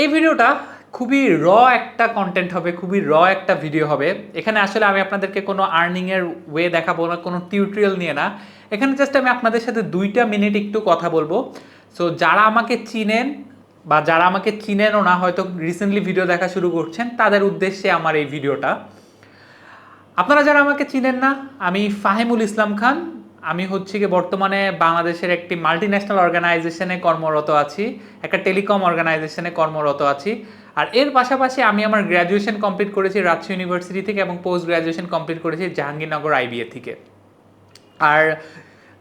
এই ভিডিওটা খুবই র একটা কন্টেন্ট হবে, খুবই র একটা ভিডিও হবে। এখানে আসলে আমি আপনাদেরকে কোনো আর্নিংয়ের ওয়ে দেখাবো না, কোনো টিউটোরিয়াল নিয়ে না। এখানে জাস্ট আমি আপনাদের সাথে দুইটা মিনিট একটু কথা বলব। সো যারা আমাকে চিনেন বা যারা আমাকে চিনেনও না, হয়তো রিসেন্টলি ভিডিও দেখা শুরু করছেন, তাদের উদ্দেশ্যে আমার এই ভিডিওটা আপনারা যারা আমাকে চিনেন না, আমি ফাহিমুল ইসলাম খান আমি হচ্ছে কি বর্তমানে বাংলাদেশের একটি মাল্টি ন্যাশনাল অর্গানাইজেশনে কর্মরত আছি, একটা টেলিকম অর্গানাইজেশনে কর্মরত আছি। আর এর পাশাপাশি আমি আমার গ্র্যাজুয়েশন কমপ্লিট করেছি রাজশাহী ইউনিভার্সিটি থেকে এবং পোস্ট গ্র্যাজুয়েশন কমপ্লিট করেছি জাহাঙ্গীরনগর আইবিএ থেকে। আর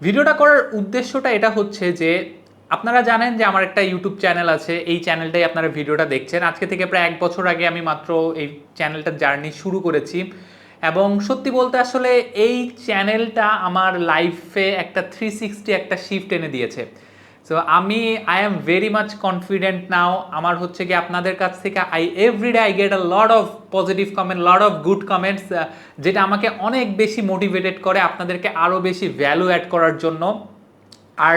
ভিডিওটা করার উদ্দেশ্যটা এটা হচ্ছে যে, আপনারা জানেন যে আমার একটা ইউটিউব চ্যানেল আছে, এই চ্যানেলটাই আপনারা ভিডিওটা দেখছেন। আজকে থেকে প্রায় এক বছর আগে আমি মাত্র এই চ্যানেলটার জার্নি শুরু করেছি। এবং সত্যি বলতে আসলে এই চ্যানেলটা আমার লাইফে একটা থ্রি সিক্সটি একটা শিফট এনে দিয়েছে। সো আমি I am very much confident now আমার হচ্ছে কি আপনাদের কাছ থেকে I every day I get a lot of positive comment lot of good comments যেটা আমাকে অনেক বেশি মোটিভেটেড করে, আপনাদেরকে আরও বেশি ভ্যালু অ্যাড করার জন্য। আর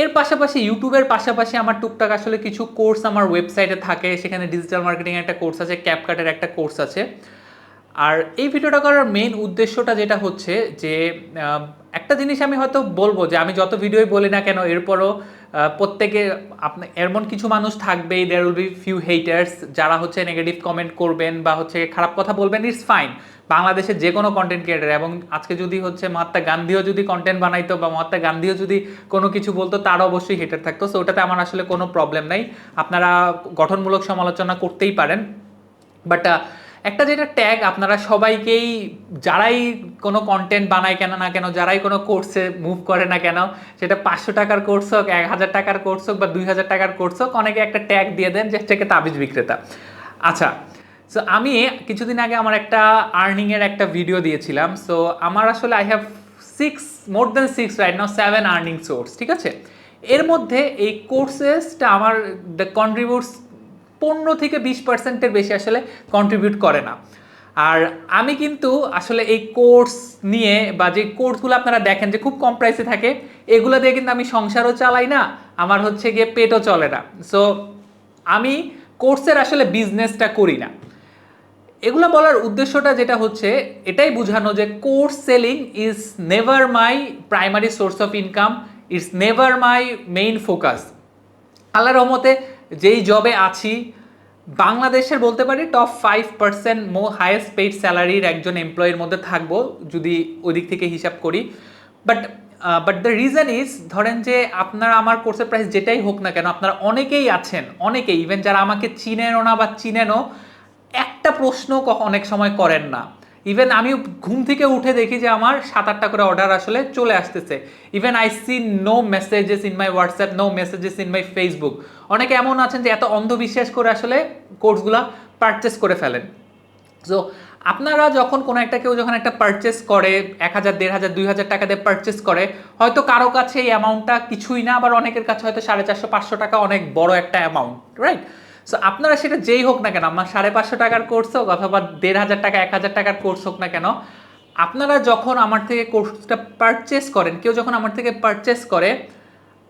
এর পাশাপাশি ইউটিউবের পাশাপাশি আমার টুকটাক আসলে কিছু কোর্স আমার ওয়েবসাইটে থাকে, সেখানে ডিজিটাল মার্কেটিং একটা কোর্স আছে ক্যাপকাটের একটা কোর্স আছে। আর এই ভিডিওটা করার মেন উদ্দেশ্যটা যেটা হচ্ছে যে একটা জিনিস আমি হয়তো বলব যে, আমি যত ভিডিওই বলি না কেন, এরপরও প্রত্যেকে আপনার এমন কিছু মানুষ থাকবেই there will be few haters যারা হচ্ছে নেগেটিভ কমেন্ট করবেন বা হচ্ছে খারাপ কথা বলবেন ইটস ফাইন বাংলাদেশের যে কোনো কন্টেন্ট ক্রিয়েটার এবং আজকে যদি হচ্ছে মহাত্মা গান্ধীও যদি কন্টেন্ট বানাইতো বা মহাত্মা গান্ধীও যদি কোনো কিছু বলতো তার অবশ্যই হেটার থাকতো। সো ওটাতে আমার আসলে কোনো প্রবলেম নাই। আপনারা গঠনমূলক সমালোচনা করতেই পারেন। বাট একটা যেটা ট্যাগ আপনারা সবাইকেই, যারাই কোনো কন্টেন্ট বানায় কেন না কেন, যারাই কোনো কোর্সে মুভ করে না কেন, সেটা পাঁচশো টাকার কোর্স হোক, এক হাজার টাকার কোর্স হোক বা দুই হাজার টাকার কোর্স হোক, অনেকে একটা ট্যাগ দিয়ে দেন যে থেকে তাবিজ বিক্রেতা। আচ্ছা সো আমি কিছুদিন আগে আমার একটা আর্নিংয়ের একটা ভিডিও দিয়েছিলাম সো আমার আসলে I have six more than six right now seven earning source ঠিক আছে? এর মধ্যে এই কোর্সেসটা আমার দ্য কন্ট্রিবিউটস পনেরো থেকে বিশ পার্সেন্টের বেশি আসলে কন্ট্রিবিউট করে না। আর আমি কিন্তু আসলে এই কোর্স নিয়ে বা যে কোর্সগুলো আপনারা দেখেন যে খুব কম প্রাইসে থাকে, এগুলো দিয়ে কিন্তু আমি সংসারও চালাই না, আমার হচ্ছে গিয়ে পেটও চলে না। সো আমি কোর্সের আসলে বিজনেসটা করি না। এগুলো বলার উদ্দেশ্যটা যেটা হচ্ছে, এটাই বোঝানো যে course selling is never my primary source of income it's never my main focus আল্লাহ রহমতে যেই জবে আছি, বাংলাদেশের বলতে পারি টপ ফাইভ পার্সেন্ট মো হায়েস্ট পেইড স্যালারির একজন এমপ্লয়ের মধ্যে থাকব, যদি ওই দিক থেকে হিসাব করি। But but the reason is ধরেন যে আপনারা আমার কোর্সের প্রাইস যেটাই হোক না কেন, আপনারা অনেকেই আছেন, অনেকেই ইভেন যারা আমাকে চিনেনও না বা চিনেনও, একটা প্রশ্ন অনেক সময় করেন না। ইভেন আমি ঘুম থেকে উঠে দেখি যে আমার সাত আটটা করে অর্ডার আসলে চলে আসতেছে। Even I see no messages in my WhatsApp no messages in my Facebook অনেকে এমন আছেন যে এত অন্ধবিশ্বাস করে আসলে কোর্সগুলো পারচেস করে ফেলেন। সো আপনারা যখন কোনো একটা কেউ যখন একটা পারচেস করে, এক হাজার, দেড় হাজার, দুই হাজার টাকা দিয়ে পারচেস করে, হয়তো কারও কাছে এই অ্যামাউন্টটা কিছুই না, আবার অনেকের কাছে হয়তো সাড়ে চারশো, পাঁচশো টাকা অনেক বড় একটা অ্যামাউন্ট রাইট সো আপনারা সেটা যেই হোক না কেন, আমার সাড়ে পাঁচশো টাকার কোর্স হোক অথবা দেড় হাজার টাকা, এক হাজার টাকার কোর্স হোক না কেন, আপনারা যখন আমার থেকে কোর্সটা পারচেস করেন, কেউ যখন আমার থেকে পারচেস করে,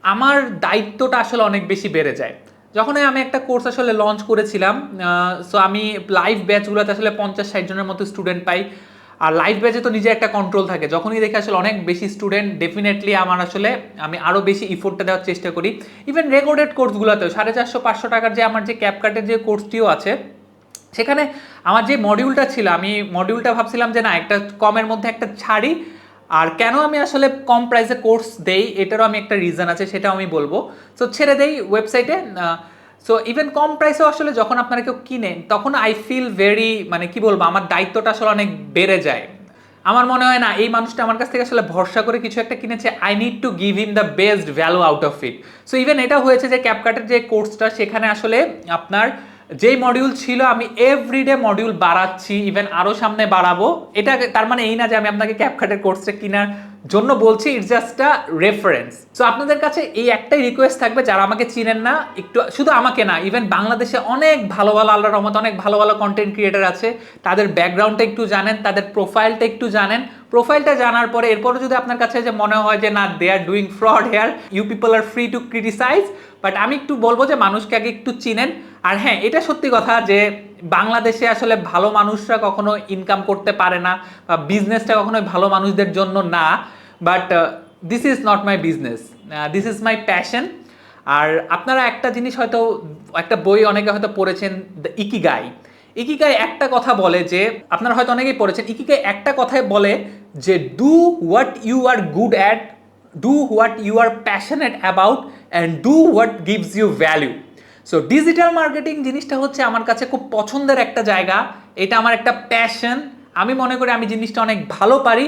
আমার দায়িত্বটা আসলে অনেক বেশি বেড়ে যায়। যখনই আমি একটা কোর্স আসলে লঞ্চ করেছিলাম সো আমি লাইভ ব্যাচগুলোতে আসলে পঞ্চাশ, ষাট জনের মতো স্টুডেন্ট পাই। আর লাইভ ব্যাচে তো নিজে একটা কন্ট্রোল থাকে। যখনই দেখি আসলে অনেক বেশি স্টুডেন্ট ডেফিনেটলি আমার আসলে আমি আরও বেশি ইফোর্টটা দেওয়ার চেষ্টা করি। ইভেন রেকর্ডেড কোর্সগুলোতেও সাড়ে চারশো, পাঁচশো টাকার যে আমার যে ক্যাপকাটের যে কোর্সটিও আছে, সেখানে আমার যে মডিউলটা ছিল, আমি মডিউলটা ভাবছিলাম যে না, একটা কমের মধ্যে একটা ছাড়ি। আর কেন আমি আসলে কম প্রাইসে কোর্স দেই, এটারও আমি একটা রিজন আছে, সেটাও আমি বলব। সো ছেড়ে দেই ওয়েবসাইটে সো ইভেন কম প্রাইসেও আসলে যখন আপনারা কেউ কিনেন, তখন আই ফিল ভেরি মানে কি বলব, আমার দায়িত্বটা আসলে অনেক বেড়ে যায়। আমার মনে হয় না, এই মানুষটা আমার কাছ থেকে আসলে ভরসা করে কিছু একটা কিনেছে I need to give him the best value out of it so even এটা হয়েছে যে ক্যাপকাটের যে কোর্সটা সেখানে আসলে আপনার যেই মডিউল ছিল, আমি এভরিডে মডিউল বাড়াচ্ছি ইভেন আরও সামনে বাড়াবো। এটা তার মানে এই না যে আমি আপনাকে ক্যাপকাটের কোর্সটা কেনার জন্য বলছি it's just a reference so আপনাদের কাছে এই একটাই রিকোয়েস্ট থাকবে যারা আমাকে চিনেন না, একটু, শুধু আমাকে না ইভেন বাংলাদেশে অনেক ভালো ভালো আল্লাহ রহমত অনেক ভালো ভালো কন্টেন্ট ক্রিয়েটার আছে। তাদের ব্যাকগ্রাউন্ডটা একটু জানেন, তাদের প্রোফাইলটা একটু জানেন। প্রোফাইলটা জানার পরে এরপরে যদি আপনার কাছে যে মনে হয় যে, না they are doing fraud here you people are free to criticise but আমি একটু বলব যে, মানুষকে আগে একটু চিনেন। আর হ্যাঁ এটা সত্যি কথা যে, বাংলাদেশে আসলে ভালো মানুষরা কখনো ইনকাম করতে পারে না বা বিজনেসটা কখনোই ভালো মানুষদের জন্য না। But this is not my business this is my passion আর আপনারা একটা জিনিস হয়তো, একটা বই অনেকে হয়তো পড়েছেন দ্য ইকিগাই ইকিগাই একটা কথা বলে যে, আপনারা হয়তো অনেকেই পড়েছেন ইকিগাই একটা কথায় বলে যে do what you are good at do what you are passionate about and do what gives you value so digital marketing জিনিসটা হচ্ছে আমার কাছে খুব পছন্দের একটা জায়গা। এটা আমার একটা প্যাশন আমি মনে করি আমি জিনিসটা অনেক ভালো পারি।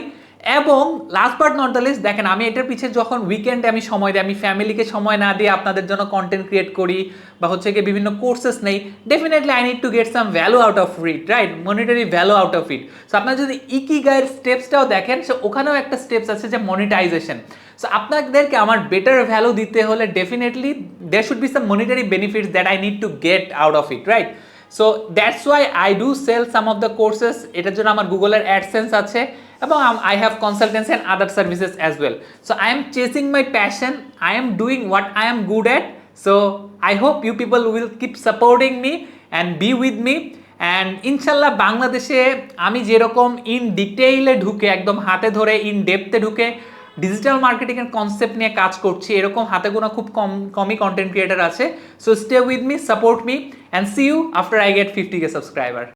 এবং last but not the least দেখেন, আমি এটার পিছিয়ে যখন উইকেন্ডে আমি সময় দিই, আমি ফ্যামিলিকে সময় না দিয়ে আপনাদের জন্য কন্টেন্ট ক্রিয়েট করি বা হচ্ছে কি বিভিন্ন কোর্সেস নেই definitely I need to get some value out of it right monetary value out of it so আপনারা যদি ইকি গায়ের স্টেপসটাও দেখেন সো ওখানেও একটা স্টেপস আছে যে মনিটাইজেশন সো আপনাদেরকে আমার বেটার ভ্যালু দিতে হলে definitely they should be some monetary benefits that I need to get out of it right so that's why I do sell some of the courses এটার জন্য আমার গুগলের অ্যাডসেন্স আছে এবং I have consultancy and other services as well so I am chasing my passion I am doing what I am good at so I hope you people will keep supporting me and be with me and ইনশাল্লাহ বাংলাদেশে আমি যেরকম in ডিটেইলে ঢুকে, একদম হাতে ধরে in ডেপথে ঢুকে digital marketing এর কনসেপ্ট নিয়ে কাজ করছি, এরকম হাতে গোনা খুব কম, কমই কন্টেন্ট ক্রিয়েটার আছে। So stay with me support me and see you after I get fifty K subscriber